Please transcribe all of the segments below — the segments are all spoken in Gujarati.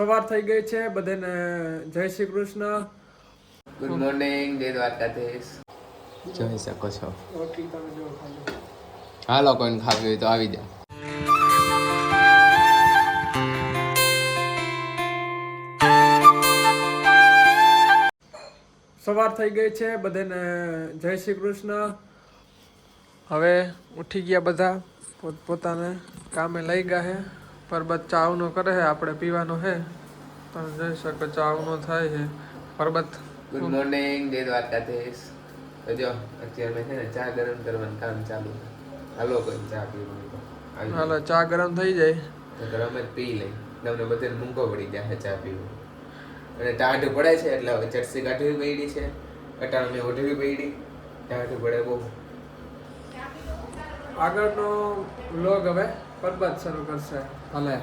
સવાર થઈ ગઈ છે. બધાને જય શ્રી કૃષ્ણ. ગુડ મોર્નિંગ જય દ્વારકાધીશ. જોઈ શકો છો રોટલી તમે જો હાલો કોઈને ખાવી હોય તો આવી જાઓ સવાર થઈ ગઈ છે. બધાને જય શ્રી કૃષ્ણ. હવે ઉઠી ગયા બધા. પોત પોતાને કામે લઈ ગયા છે પરબત ચાવનો કરે છે આપણે પીવાનો છે તમે જોઈ શકો ચાવનો થાય છે પરબત. ગુડ મોર્નિંગ જય દ્વારકાધીશ. તો જો અત્યારે મેં છે ને ચા ગરમ કરવાનું કામ ચાલુ છે. હાલો કોઈ ચા પીવું હાલો ચા ગરમ થઈ જાય. તો ગરમ જ પી લઈ તમને બધાને મૂંગો પડી જાય ચા પીવું અને ટાઢ પડે છે એટલે હવે ચટસી કાઢવી પડી છે. અટાણ મેં ઓઢવી પડી ટાઢ પડે બહુ. આગળનો લોગ હવે. પરબત શરૂ કરશે ભલે.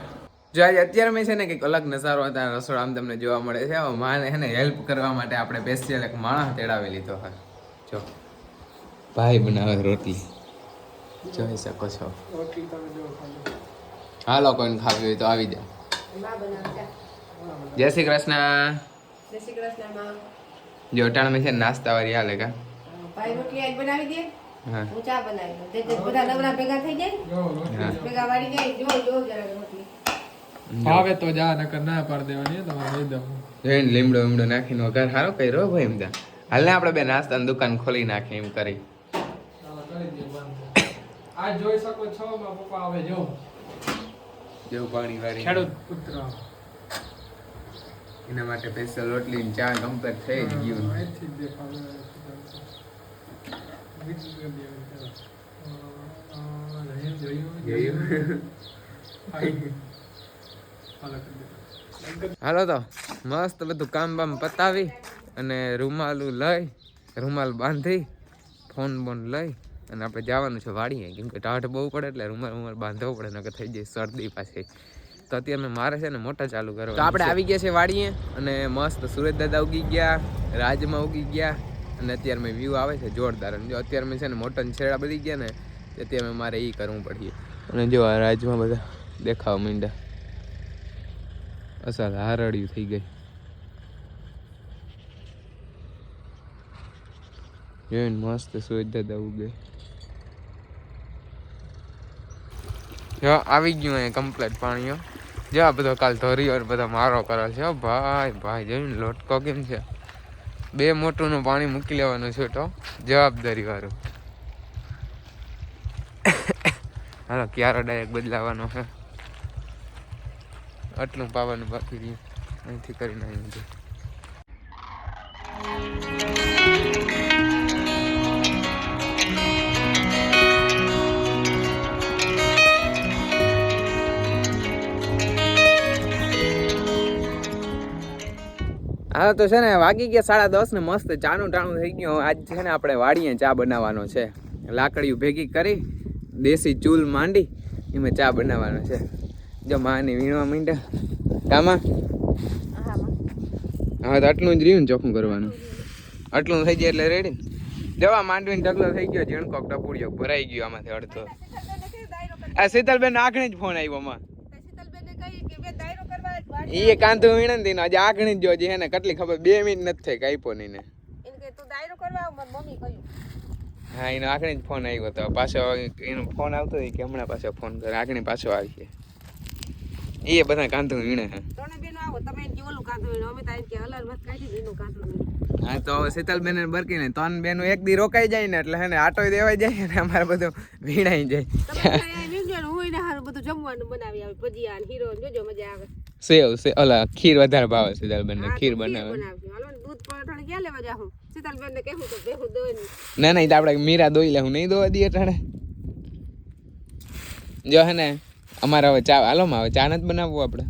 જો આજે અત્યારે મેં છે ને કંઈક અલગ નજારો હતા રસોડામાં તમને જોવા મળે છે. હવે માને છે ને હેલ્પ કરવા માટે આપણે સ્પેશિયલ એક માણસ તેડાવી લીધો હોય. જો. ભાઈ બનાવે રોટલી. જોઈ શકો છો. હાલો કોઈને ખાવી હોય તો આવી જાઓ જય શ્રી કૃષ્ણ. જય શ્રી કૃષ્ણ જો અટાણ મેં છે ને નાસ્તા વાળી હાલે કા? ભાઈ રોટલી આજ બનાવી દે. હા. હું ચા બનાવી તે બધા નવરા ભેગા થઈ જાય ભેગા વાળી જાય જો જો જરા રોટલી ભાવે તો જા નકર ના પાડ દેવાની તમારે લઈ દઉં જોઈને લીમડો લીમડો નાખીને વઘાર સારો કર્યો ભાઈ એમ ત્યાં હાલ આપણે બે નાસ્તાની દુકાન ખોલી નાખી એમ કરી. ચાલો કરી દઈએ બંધ આજ જોઈ શકો છો મારા પપ્પા આવે જો. જેવું પાણી વાળી ખેડૂત પુત્ર. એના માટે સ્પેશિયલ રોટલી ચા કમ્પ્લીટ થઈ જ ગયું. હાલો, તો મસ્ત બધું કામ બામ પતાવી અને રૂમાલું લઈ રૂમાલ બાંધી ફોન બોન લઈ અને આપણે જવાનું છે વાડીએ. કેમ કે ટાઢ બહુ પડે એટલે રૂમાલ રૂમાલ બાંધવો પડે નકર થઈ જાય શરદી પાસે તો અત્યારે મારે છે ને મોટા ચાલુ કરવા તો આપણે આવી ગયા છે વાડીએ. અને મસ્ત સુરત દાદા ઉગી ગયા રાજમાં ઉગી ગયા અને અત્યારે મેં વ્યૂ આવે છે જોરદાર. અને જો અત્યારે મેં છે ને મોટન છેડા બધી ગયા ને અત્યારે મારે એ કરવું પડીએ અને જો આ રાજમાં બધા દેખાવા માંડ્યા. અસલ હારડિયું થઈ ગઈ. જોઈને મસ્ત સુરજ દાદા ઉગે. જો આવી ગયું અહીંયા કમ્પ્લેટ પાણીઓ જો આ બધો કાલ ધોરી ઓર બધા મારો કરે છે ભાઈ ભાઈ જોઈને લોટકો કેમ છે? બે મોટરનું પાણી મૂકી લેવાનું છે તો જવાબદારી વાળું. હાલો, ક્યારો ડાયરેક્ટ બદલાવાનો છે. આટલું પાવાનું બાકી રહ્યું. અહીંથી કરીને નાખ્યું હા, તો છે ને વાગી ગયા સાડા દસ ને મસ્ત ચાનું ટાણું થઈ ગયું. આજ છે ને આપણે વાડીએ ચા બનાવવાનો છે. લાકડીઓ ભેગી કરી, દેશી ચૂલ માંડી, એમાં ચા બનાવવાનો છે. જો માની વીણવા માંડ્યા. કામાં? હા, તો આટલું જ રહ્યું ને ચોખ્ખું કરવાનું. આટલું થઈ જાય એટલે રેડી જવા માંડવીને ઢગલો થઈ ગયો, ઝીણકો ટપુડિયો ભરાઈ ગયો આમાંથી અડધો. આ શીતલબેન આગળ જ ફોન આવ્યો, માં શીતલબેનને કહી કે બે દાયરો કરવા કાંધું એ ને વીણંતી ને આજે આગણી જ જોજે ને કેટલી ખબર બે મિનિટ નથી થઈ કાપ્યો નહીં ને. એને કે તું દાયરો કરવા આવ મારી મમ્મી કહ્યું. હા એનો આખણી જ ફોન આવ્યો હતો પાછો એનો ફોન આવતો કે હમણાં પાછો ફોન કરે આખણી પાછો આવી છે એ બધા કાંધું વીણે હે. ત્રણે બેનો આવો તમે એને કે ઓલું કાંધું એનું અમે તાઈ કે હલાલ મત કાઢી દીધું કાંધું એનું. હા તો શીતલ શીતલબેન ને બરકી ને ત્રણ બેન એક દી રોકાઈ જાય ને એટલે હે ને આટો દેવાઈ જાય ને અમારે બધું વીણાઈ જાય. ને બધું જમવાનું બનાવી આવે ભજીયા ને હીરો જોજો મજા આવે. સેવ સે ઓલા ખીર વધારે ભાવે શીતલબેન ને ખીર બનાવે. ને દૂધ પરોઠા ક્યાં લેવા જાઉં શીતલબેન કહેવું તો બેહું દોઈ ના ના આપડે તો આપણે મીરા દોઈ લે હું નહીં દોવા દઈએ ટાણે. જો હે ને અમારે હવે ચા હાલો માં હવે ચા નથી બનાવવું આપણે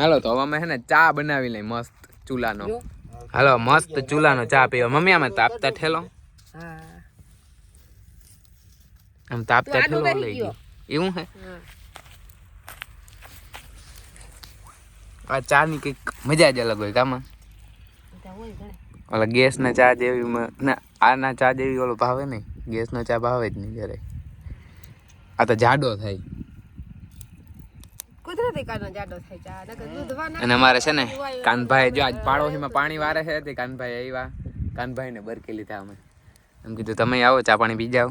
હાલો તો હવે અમે હે ને ચા બનાવી લઈ મસ્ત ચૂલાનો. હાલો મસ્ત ચૂલાનો ચા પીવો. મમ્મી આમાં તાપતા ઠેલો. આમ તાપતા ઠેલો લઈ ગયો. એવું હે. આ ચા ની કંઈક મજા જ અલગ હોય કામાં. ઓલા ગેસ ના ચા જેવી ના આના ચા જેવી ઓલો ભાવે નહીં. ગેસ નો ચા ભાવે જ નહીં જ્યારે આ તો જાડો થાય. અને અમારે છે ને કાનભાઈ જો આજ પાડોશીમાં પાણી વારે છે તે કાનભાઈ આવ્યા કાનભાઈને બરકી લીધા અમે. એમ કીધું તમે આવો ચા પાણી પી જાઓ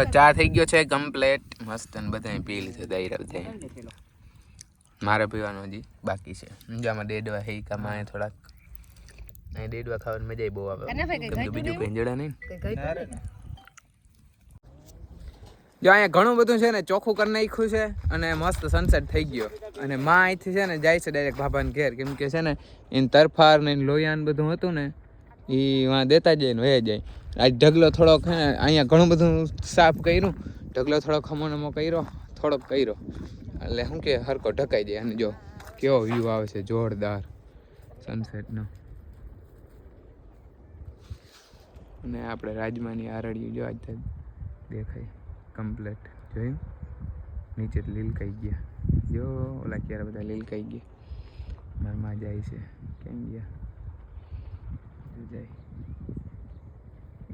હવે ચા થઈ ગયો છે કમ્પ્લેટ મસ્ત અને બધા પી લીધો દાયરા બધા મારે પીવાનું હજી બાકી છે. આમાં ડેડવા હે કમાય થોડાક. અહીં ડેડવા ખાવાની મજા બહુ આવે. કેમ બીજું કઈ જડા નહીં. જો અહીંયા ઘણું બધું છે ને ચોખ્ખું કરી નાખ્યું છે અને મસ્ત સનસેટ થઈ ગયો. અને માં અહીંથી છે ને જાય છે ડાયરેક્ટ બાબાને ઘેર. કેમ કે છે ને એને તરફાર ને એને લોહિયાન બધું હતું ને એ વાં દેતા જાય ને વહે જાય. આજ ઢગલો થોડોક, હે, અહીંયા ઘણું બધું સાફ કર્યું. ઢગલો થોડોક ખમણમો કર્યો, થોડોક કર્યો. એટલે શું કે હરકો ઢકાઈ જાય અને જો કેવો વ્યૂ આવે છે, જોરદાર સનસેટનો અને આપણે રાજમાની આરડિયું જો આજે દેખાય કમ્પ્લેટ જોયું? નીચે લીલકાઈ ગયા. જો, ઓલા ક્યારે બધા લીલકાઈ ગયા. મારા માં જાય છે. કેમ ગયા? જાય.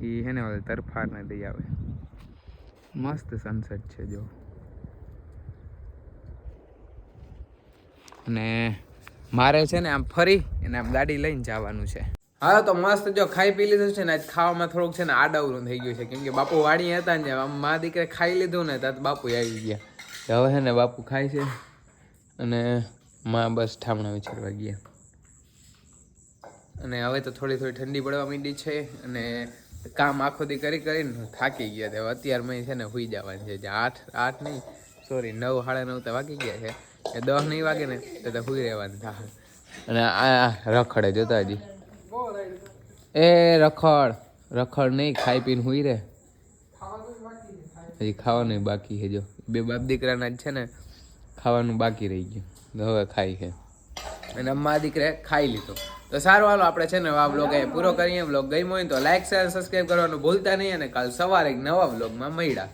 એ હેને ને તરફારને તરફાર દઈ આવે. મસ્ત સનસેટ છે જો. અને મારે છે ને આમ ફરી અને આમ ગાડી લઈને જવાનું છે. હા તો મસ્ત જો ખાઈ પી લીધું છે ને આજ ખાવામાં થોડુંક છે ને આડાવરું થઈ ગયું છે. કેમ કે બાપુ વાણી હતા ને આમ મા દીકરે ખાઈ લીધું ને ત્યાં બાપુ આવી ગયા. હવે છે ને બાપુ ખાય છે અને માં બસ ઠામણા વિચારવા ગયા. અને હવે તો થોડી થોડી ઠંડી પડવા માંડી છે અને કામ આખો દી કરી કરીને થાકી ગયા છે. અત્યારે અત્યારમાં છે ને સુઈ જવાનું છે. આઠ આઠ નહીં સોરી નવ, સાડા નવ તો વાગી ગયા છે. એ દસ નહીં વાગે ને તો હુઈ રહેવાનું થાય અને આ રખડે જોતા હજી. એ રખડ રખડ નહીં, ખાઈ પીને સુઈ રહે હજી ખાવાનું બાકી છે જો. બે બાપ દીકરાના જ છે ને, ખાવાનું બાકી રહી ગયું. હવે ખાઈ છે. અને અમ્મા દીકરે ખાઈ લીધો. તો સારું, હાલો, આપણે છે ને આ બ્લોગ એ પૂરો કરીએ. બ્લોગ ગમ્યો હોય તો લાઈક શેર સબસ્ક્રાઈબ કરવાનું ભૂલતા નહીં. અને કાલ સવારે એક નવા બ્લોગમાં મળ્યા.